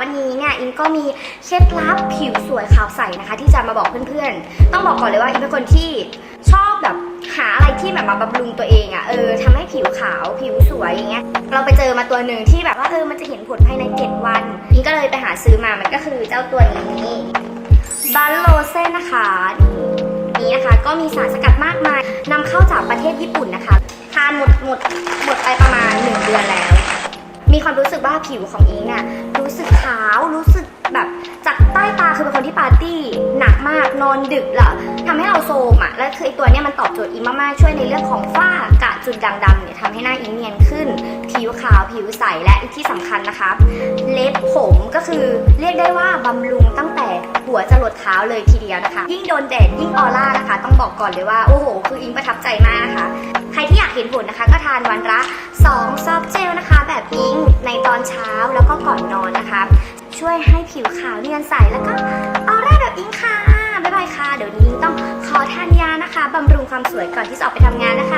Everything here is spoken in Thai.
วันนี้เนี่ยอิงก็มีเคล็ดลับผิวสวยขาวใสนะคะ ที่จะมาบอกเพื่อนๆ ต้องบอกก่อนเลยว่าอิงเป็นคนที่ชอบแบบหาอะไรที่แบบมาบำรุงตัวเองอะ่ะเออทำให้ผิวขาวผิวสวยอย่างเงี้ยเราไปเจอมาตัวหนึ่งที่แบบว่าเออมันจะเห็นผลภายใน7วันอิงก็เลยไปหาซื้อมามันก็คือเจ้าตัวนี้บัลโลเซนนะคะนี่นี่นะคะ ก็มีสารสกัดมากมายนำเข้าจากประเทศญี่ปุ่นนะคะทานหมดหมดหมดไปประมาณ 1 เดือนแล้ว มีความรู้สึกว่าผิวของอิงเนี่ยรู้สึกขาวรู้สึกแบบจากใต้ตาคือเป็นคนที่ปาร์ตี้หนักมากนอนดึกแล้วทำให้เราโซมอะแล้วคือไอตัวเนี้ยมันตอบโจทย์อิงมากๆช่วยในเรื่องของฝ้ากระจุดด่างดำเนี่ยทำให้หน้าอิงเนียนขึ้น ผิวขาวผิวใสและที่สำคัญนะคะ เล็บผมก็คือเรียกได้ว่าบำรุงตั้งแต่หัวจรดเท้าเลยทีเดียวนะคะ ยิ่งโดนแดดยิ่งออร่านะคะ ต้องบอกก่อนเลยว่าโอ้โห คืออิงประทับใจมากนะคะ ใครที่อยากเห็นผลนะคะ ก็ทานวันละ2ซอฟต์เจลนะคะ ในตอนเช้าแล้วก็ก่อนนอนนะคะ ช่วยให้ผิวขาวเนียนใสแล้วก็ออร่าแบบอิงค่ะ บ๊ายบายค่ะ เดี๋ยวนี้ต้องขอทานยานะคะบำรุงความสวยก่อนที่จะออกไปทำงานนะคะ